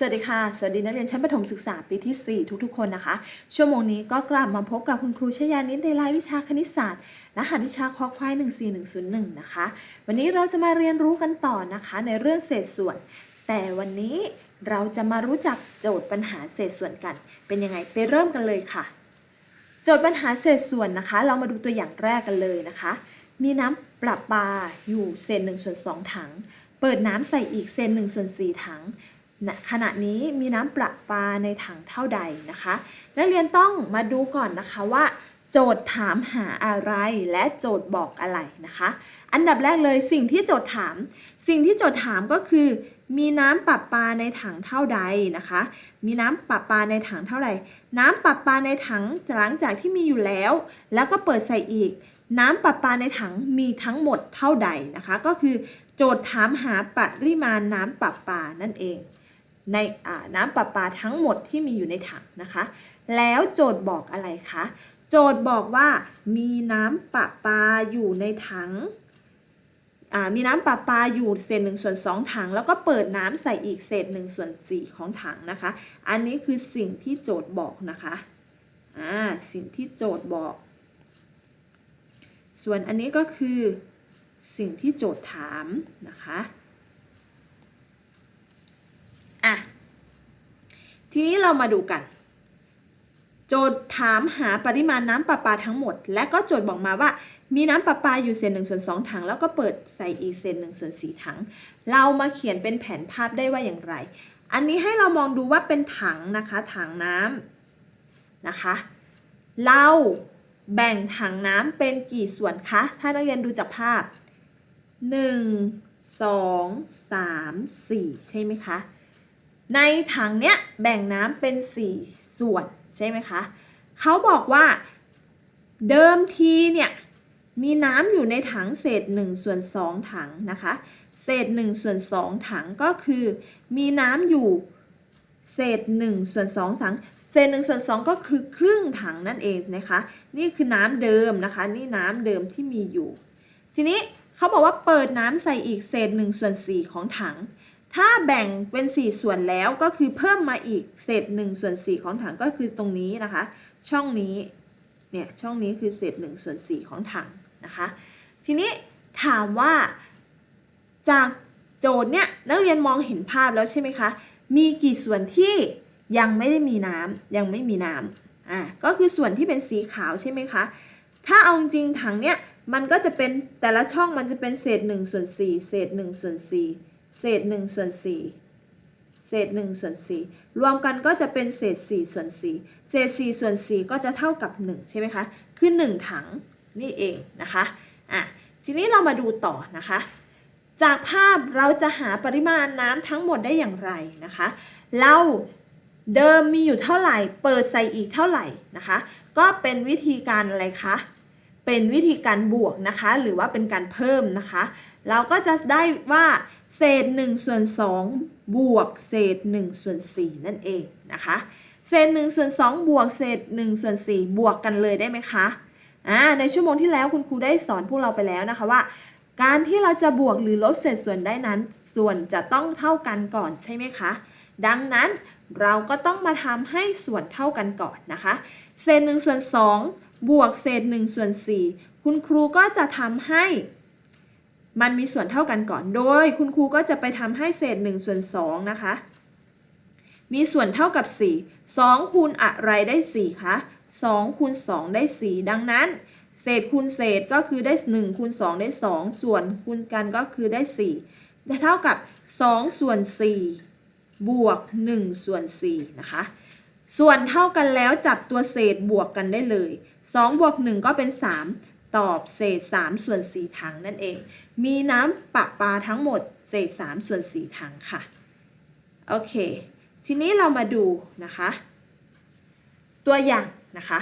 สวัสดีค่ะ สวัสดีนักเรียนชั้นประถมศึกษาปีที่ 4 ทุกๆ คนนะคะ ชั่วโมงนี้ก็กลับมาพบกับคุณครูชยานิดในรายวิชาคณิตศาสตร์รหัสวิชาคอควาย14101 นะคะ วันนี้เราจะมาเรียนรู้กันต่อนะคะในเรื่องเศษส่วน แต่วันนี้เราจะมารู้จักโจทย์ปัญหาเศษส่วนกัน เป็นยังไงไปเริ่มกันเลยค่ะ โจทย์ปัญหาเศษส่วนนะคะ เรามาดูตัวอย่างแรกกันเลยนะคะ มีน้ำประปาอยู่เศษ1ส่วน2ถัง เปิดน้ำใส่อีกเศษ1ส่วน4ถัง ขณะนี้มีน้ำประปาในถังเท่าใดนะคะนักเรียนต้องมาดูก่อนนะคะว่า โจทย์ถามหาอะไรและโจทย์บอกอะไรนะคะ อันดับแรกเลยสิ่งที่โจทย์ถาม สิ่งที่โจทย์ถามก็คือ มีน้ำประปาในถังเท่าใดนะคะ มีน้ำประปาในถังเท่าไหร่ น้ำประปาในถังหลังจากที่มีอยู่แล้ว แล้วก็เปิดใส่อีก น้ำประปาในถังมีทั้งหมดเท่าใดนะคะ ก็คือ โจทย์ถามหาปริมาณน้ำประปานั่นเอง ในน้ำประปาทั้งหมดที่มีอยู่ในถังนะคะ แล้วโจทย์บอกอะไรคะ โจทย์บอกว่ามีน้ำประปาอยู่ในถังมีน้ำประปาอยู่เศษหนึ่งส่วนสองถัง แล้วก็เปิดน้ำใส่อีกเศษหนึ่งส่วนสี่ของถังนะคะ อันนี้คือสิ่งที่โจทย์บอกนะคะสิ่งที่โจทย์บอก ส่วนอันนี้ก็คือสิ่งที่โจทย์ถามนะคะ ทีนี้เรามาดูกัน โจทย์ถามหาปริมาณน้ำประปาทั้งหมด และก็โจทย์บอกมาว่ามีน้ำประปาอยู่เศษหนึ่งส่วนสองถัง แล้วก็เปิดใส่อีกเศษหนึ่งส่วนสี่ถัง เรามาเขียนเป็นแผนภาพได้ว่าอย่างไร อันนี้ให้เรามองดูว่าเป็นถังนะคะ ถังน้ำนะคะ เราแบ่งถังน้ำเป็นกี่ส่วนคะ ถ้านักเรียนดูจากภาพ 1 2 3 4 ใช่ไหมคะ ในถังเนี้ยแบ่งน้ำเป็น 4 ส่วนใช่ไหมคะเขาบอกว่าเดิมทีเนี่ยมีน้ำอยู่ในถังเศษ1ส่วน2ถังนะคะเศษ1ส่วน2ถังก็คือ มีน้ำอยู่เศษ1ส่วน2ถังเศษ1ส่วน2ก็คือครึ่งถังนั่นเองนะคะ นี่คือน้ำเดิมนะคะ นี่น้ำเดิมที่มีอยู่ ทีนี้เขาบอกว่าเปิดน้ำใส่อีกเศษ1ส่วน4ของถัง ถ้าแบ่งเป็น 4 ส่วนแล้วก็คือเพิ่มมาอีกเศษ1ส่วน4ของถังก็คือตรงนี้นะคะ ช่องนี้เนี่ยช่องนี้คือเศษ1ส่วน4ของถังนะคะ ทีนี้ถามว่าจากโจทย์เนี่ยนักเรียนมองเห็นภาพแล้วใช่ไหมคะ มีกี่ส่วนที่ยังไม่ได้มีน้ำยังไม่มีน้ำอ่าก็คือส่วนที่เป็นสีขาวใช่ไหมคะ ถ้าเอาจริงถังเนี่ยมันก็จะเป็นแต่ละช่องมันจะเป็นเศษ1ส่วน4เศษ1ส่วน4 เศษ1ส่วน4เศษ1ส่วน4รวมกันก็จะเป็นเศษ4ส่วน4เศษ4ส่วน4ก็จะเท่ากับ 1 ใช่ไหมคะคือ 1 ถังนี่เองนะคะอะทีนี้เรามาดูต่อนะคะ จากภาพเราจะหาปริมาณน้ำทั้งหมดได้อย่างไรนะคะ เราเดิมมีอยู่เท่าไหร่ เปิดใส่อีกเท่าไหร่นะคะ ก็เป็นวิธีการอะไรคะ เป็นวิธีการบวกนะคะ หรือว่าเป็นการเพิ่มนะคะ เราก็จะได้ว่า เศษ1ส่วน2บวกเศษ1ส่วน4นั่นเองนะคะเศษ1ส่วน2บวกเศษ1ส่วน4บวกกันเลยได้ไหมคะอ่าในชั่วโมงที่แล้วคุณครูได้สอนพวกเราไปแล้วนะคะว่า การที่เราจะบวกหรือลบเศษส่วนได้นั้น ส่วนจะต้องเท่ากันก่อนใช่ไหมคะดังนั้นเราก็ต้องมาทำให้ส่วนเท่ากันก่อนนะคะ เศษ1ส่วน2บวกเศษ1ส่วน4คุณครูก็จะทำให้ มันมีส่วนเท่ากันก่อน โดยคุณครูก็จะไปทำให้เศษ1ส่วน2นะคะ มีส่วนเท่ากับ 4 2คูณอะไรได้ 4 คะ 2คูณ2ได้ 4 ดังนั้น เศษคูณเศษก็คือได้ 1คูณ2ได้ 2 ส่วนคูณกันก็คือได้4ได้เท่ากับ 2 ส่วน 4 บวก 1 ส่วน 4 นะคะ ส่วนเท่ากันแล้วจับตัวเศษบวกกันได้เลย 2 บวก 1 ก็เป็น 3 ตอบเศษ 3 ส่วน 4 ถังนั่นเอง มีน้ำปะปาทั้งหมดเศษ 3 ส่วน 4 ถังค่ะ โอเค ทีนี้เรามาดูนะคะ ตัวอย่างนะคะ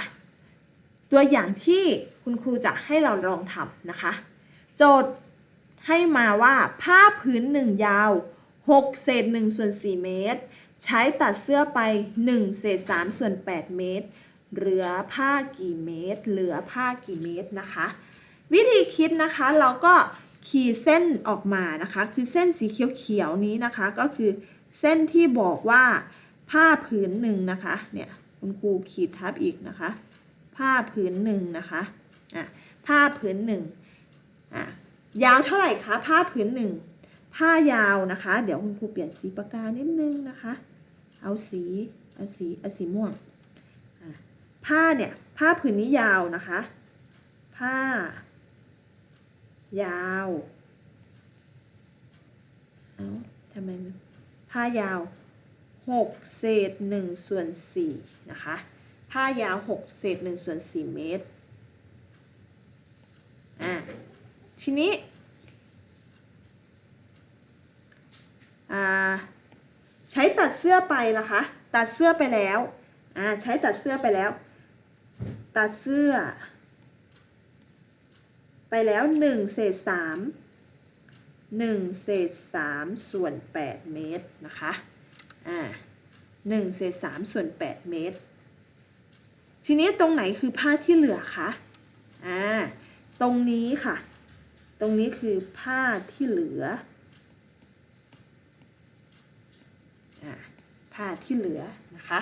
ตัวอย่างที่คุณครูจะให้เราลองทำนะคะ โจทย์ให้มาว่าผ้าพื้นหนึ่งยาว 6 เศษ1ส่วน4เมตร ใช้ตัดเสื้อไป 1 เศษ3ส่วน8เมตร เหลือผ้ากี่เมตร เหลือผ้ากี่เมตรนะคะ วิธีคิดนะคะเราก็ขีดเส้นออกมานะคะ คือเส้นสีเขียวๆนี้นะคะ ก็คือเส้นที่บอกว่าผ้าผืนหนึ่งนะคะเนี่ยคุณครูขีดทับอีกนะคะ ผ้าผืนหนึ่งนะคะอะผ้าผืนหนึ่งอะยาวเท่าไหร่คะผ้าผืนหนึ่งผ้ายาวนะคะ เดี๋ยวคุณครูเปลี่ยนสีปากกานิดนึงนะคะ เอาสีเอาสีเอาสีม่วง ผ้าเนี่ยผ้าผืนนี้ยาวนะคะ ผ้า ยาวเอาทำไมผ้ายาวหกเศษหนึ่งส่วนสี่นะคะ ผ้ายาวหกเศษหนึ่งส่วนสี่เมตร อะ ทีนี้ อ่า ใช้ตัดเสื้อไปละคะ ตัดเสื้อไปแล้ว อ่า ใช้ตัดเสื้อไปแล้ว ตัดเสื้อ ไปแล้ว 1 เศษ 3 1 เศษ 3 ส่วน 8 เมตรนะคะ อ่า1เศษ3ส่วน 8 เมตร ทีนี้ตรงไหนคือผ้าที่เหลือคะ อ่า ตรงนี้ค่ะ ตรงนี้คือผ้าที่เหลือ อ่า ผ้าที่เหลือนะคะ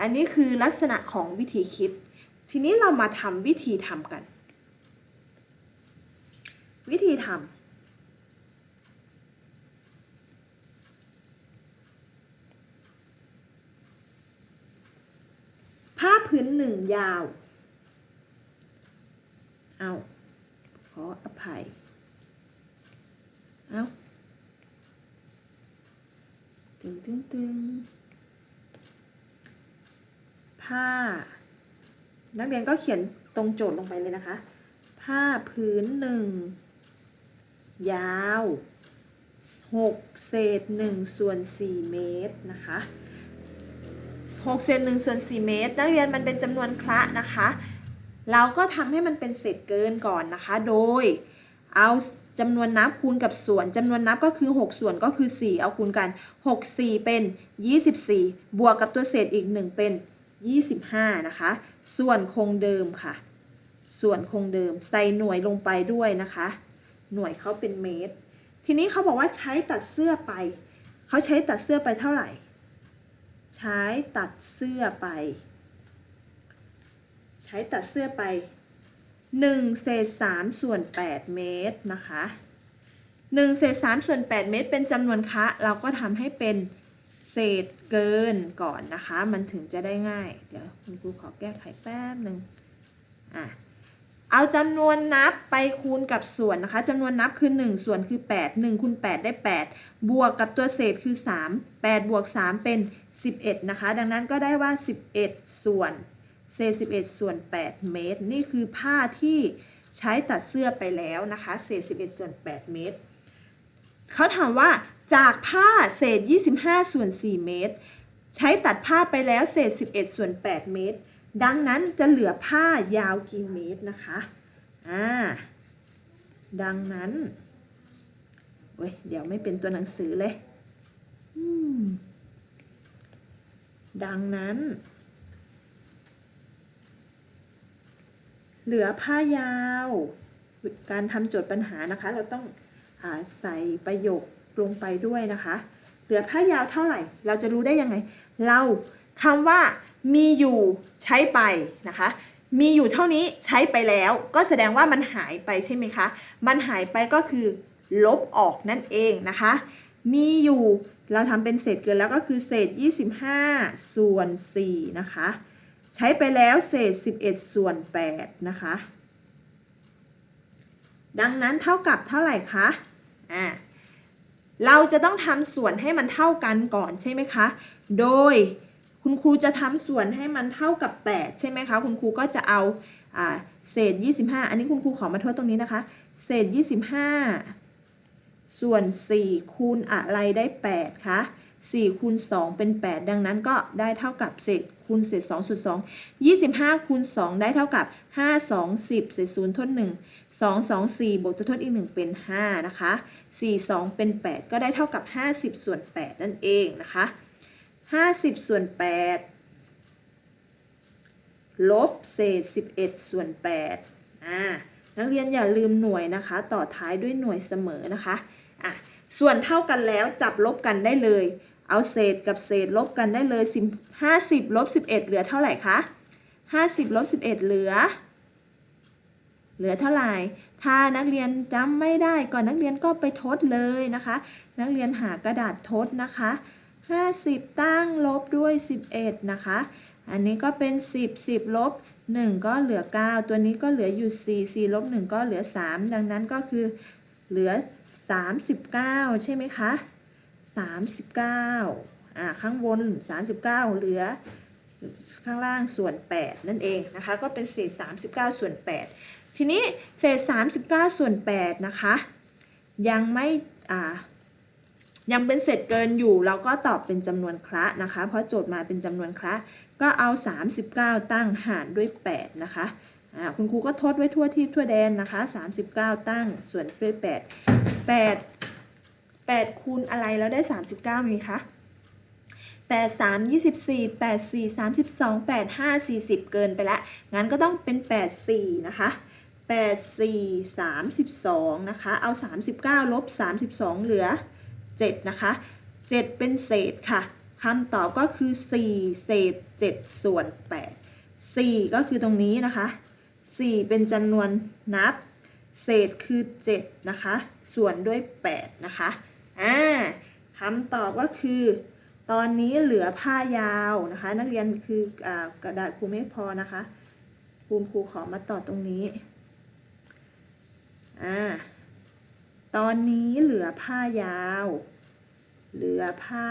อันนี้คือลักษณะของวิธีคิด ทีนี้เรามาทำวิธีทำกัน วิธีทำผ้าพื้นหนึ่งยาว เอาขออภัย เอาตึงตึงตึงผ้า นักเรียนก็เขียนตรงโจทย์ลงไปเลยนะคะ ผ้าพื้นหนึ่งยาว6เศษ1ส่วน4เมตรนะคะ6เศษ1ส่วน4เมตร นักเรียนมันเป็นจำนวนคละนะคะ เราก็ทำให้มันเป็นเศษเกินก่อนนะคะ โดยเอาจำนวนนับคูณกับส่วนจำนวนนับก็คือ 6 ส่วนก็คือ 4 เอาคูณกัน 6 4 เป็น 24 บวกกับตัวเศษอีก 1 เป็น 25 นะคะ ส่วนคงเดิมค่ะ ส่วนคงเดิมใส่หน่วยลงไปด้วยนะคะ หน่วยเขาเป็นเมตร ทีนี้เขาบอกว่าใช้ตัดเสื้อไป เขาใช้ตัดเสื้อไปเท่าไหร่ ใช้ตัดเสื้อไป ใช้ตัดเสื้อไป1เศษ3ส่วน8เมตรนะคะ1เศษ3ส่วน8เมตร เป็นจำนวนคะ เราก็ทำให้เป็น เศษเกินก่อนนะคะ มันถึงจะได้ง่าย เดี๋ยวคุณครูขอแก้ไขแป๊บหนึ่งอะเอาจำนวนนับไปคูณกับส่วนนะคะจำนวนนับคือ 1 ส่วนคือ 8 1คูณ8ได้ 8 บวกกับตัวเศษคือ 3 8 บวก 3 เป็น 11 นะคะ ดังนั้นก็ได้ว่า 11 ส่วนเศษ 11 ส่วน 8 เมตร นี่คือผ้าที่ใช้ตัดเสื้อไปแล้วนะคะ เศษ 11 ส่วน 8 เมตร เขาถามว่า จากผ้าเศษ 25 ส่วน 4 เมตร ใช้ตัดผ้าไปแล้วเศษ 11 ส่วน 8 เมตร ดังนั้นจะเหลือผ้ายาวกี่เมตรนะคะอ่าดังนั้นเว้ยเดี๋ยวไม่เป็นตัวหนังสือเลยดังนั้น เหลือผ้ายาว การทำโจทย์ปัญหานะคะ เราต้องอาใส่ประโยค ลงไปด้วยนะคะ เหลือผ้ายาวเท่าไหร่ เราจะรู้ได้ยังไง เราคำว่ามีอยู่ใช้ไปนะคะ มีอยู่เท่านี้ใช้ไปแล้ว ก็แสดงว่ามันหายไปใช่ไหมคะ มันหายไปก็คือ ลบออกนั่นเองนะคะ มีอยู่เราทำเป็นเศษเกินแล้วก็คือเศษ 25 ส่วน 4 นะคะ ใช้ไปแล้วเศษ 11 ส่วน 8 นะคะ ดังนั้นเท่ากับเท่าไหร่คะ อ่า เราจะต้องทำส่วนให้มันเท่ากันก่อนใช่ไหมคะ โดยคุณครูจะทำส่วนให้มันเท่ากับ 8 ใช่ไหมคะ คุณครูก็จะเอาอเศษ 25 อันนี้คุณครูขอมาโทษตรงนี้นะคะ เศษ 25 ส่วน 4 คูณอะไรได้ 8 คะ 4 คูณ 2 เป็น 8 ดังนั้นก็ได้เท่ากับเศษคูณเศษ2ส่วน2 25 คูณ 2 ได้เท่ากับ 5 2 10 เศษ0ทด 1 2 2 4 บวกตัวทดอีก 1 เป็น 5 นะคะ 4 2 เป็น 8 ก็ได้เท่ากับ 50 ส่วน 8 นั่นเองนะคะ 50 ส่วน 8 ลบเศษ 11 ส่วน8อ่านักเรียนอย่าลืมหน่วยนะคะ ต่อท้ายด้วยหน่วยเสมอนะคะอะส่วนเท่ากันแล้วจับลบกันได้เลย เอาเศษกับเศษลบกันได้เลย50ลบ11 เหลือเท่าไหร่คะ50ลบ11 เหลือ เหลือเท่าไหร่ ถ้านักเรียนจำไม่ได้ก่อนนักเรียนก็ไปทดเลยนะคะ นักเรียนหากระดาษทดนะคะ 50 ตั้งลบด้วย 11 นะคะ อันนี้ก็เป็น 10 10ลบ1 ก็เหลือ 9 ตัวนี้ก็เหลืออยู่ 4 4ลบ1 ก็เหลือ 3 ดังนั้นก็คือเหลือ 39 ใช่ไหมคะ 39อ่าข้างบน 39 เหลือข้างล่างส่วน 8 นั่นเองนะคะ ก็เป็นเศษ39 ส่วน 8 ทีนี้เศษ 39 ส่วน 8 นะคะ ยังไม่ยังเป็นเศษเกินอยู่ เราก็ตอบเป็นจำนวนคละนะคะ เพราะโจทย์มาเป็นจำนวนคละ ก็เอา 39 ตั้งหารด้วย 8 นะคะคุณครูก็ทดไว้ทั่วที่ทั่วแดนนะคะ 39 ตั้งส่วนด้วย 8 8 8คูณอะไรแล้วได้ 39 มีคะ8 3 24 8 4 32 8 5 40 เกินไปแล้วงั้นก็ต้องเป็น 8 4 นะคะ 8 4 32 นะคะ เอา 39 ลบ 32 เหลือ 7 นะคะ 7 เป็นเศษค่ะคำตอบก็คือ 4 เศษ 7 ส่วน 8 4 ก็คือตรงนี้นะคะ 4 เป็นจำนวนนับ เศษคือ 7 นะคะ ส่วนด้วย 8 นะคะ อ่าคำตอบก็คือ ตอนนี้เหลือผ้ายาวนะคะ นักเรียนคืออกระดาษครูไม่พอนะคะ ครูครูขอมาต่อตรงนี้ อ่าตอนนี้เหลือผ้ายาว เหลือผ้า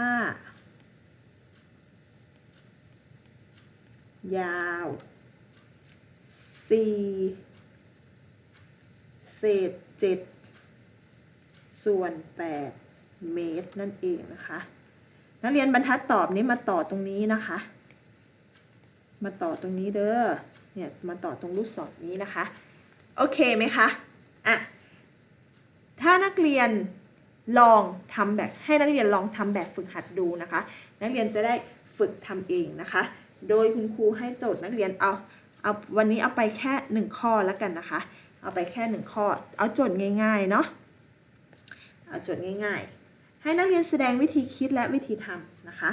ยาวสี่เศษเจ็ดส่วนแปดเมตรนั่นเองนะคะ นักเรียนบรรทัดตอบนี้มาต่อตรงนี้นะคะ มาต่อตรงนี้เด้อ เนี่ยมาต่อตรงลูกศรนี้นะคะ โอเคไหมคะ อะถ้านักเรียนลองทำแบบให้นักเรียนลองทำแบบฝึกหัดดูนะคะ นักเรียนจะได้ฝึกทำเองนะคะ โดยคุณครูให้โจทย์นักเรียนเอาเอาวันนี้เอาไปแค่หนึ่งข้อแล้วกันนะคะ เอาไปแค่หนึ่งข้อ เอาโจทย์ง่ายๆเนาะเอาโจทย์ง่ายๆ ให้นักเรียนแสดงวิธีคิดและวิธีทำนะคะ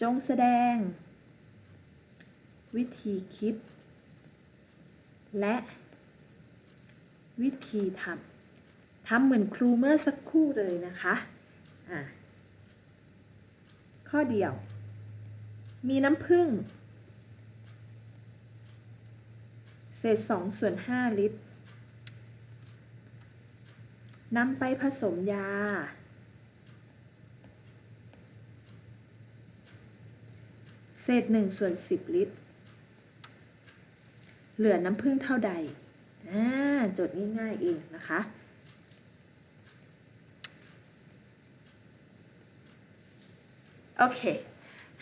จงแสดง วิธีคิด และวิธีทำทำเหมือนครูเมื่อสักครู่เลยนะคะอ่าข้อเดียว มีน้ำผึ้งเศษ2ส่วน5ลิตรนำไปผสมยา เศษ1ส่วน10ลิตร เหลือน้ำผึ้งเท่าใดโจทย์ง่ายๆเองนะคะ โอเค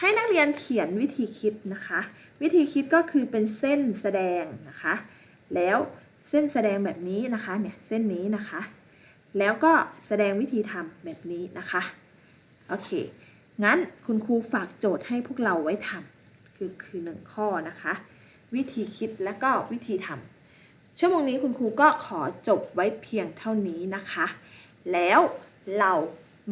ให้นักเรียนเขียนวิธีคิดนะคะ วิธีคิดก็คือเป็นเส้นแสดงนะคะ แล้วเส้นแสดงแบบนี้นะคะเนี่ยเส้นนี้นะคะ แล้วก็แสดงวิธีทำแบบนี้นะคะ โอเค งั้นคุณครูฝากโจทย์ให้พวกเราไว้ทำคือคือหนึ่งข้อนะคะ วิธีคิดและก็วิธีทำชั่วโมงนี้คุณครูก็ขอจบไว้เพียงเท่านี้นะคะ แล้วเรา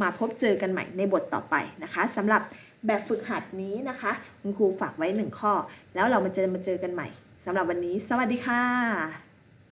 มาพบเจอกันใหม่ในบทต่อไปนะคะสำหรับแบบฝึกหัดนี้นะคะ คุณครูฝากไว้หนึ่งข้อ แล้วเรามาเจอมาเจอกันใหม่สำหรับวันนี้ สวัสดีค่ะ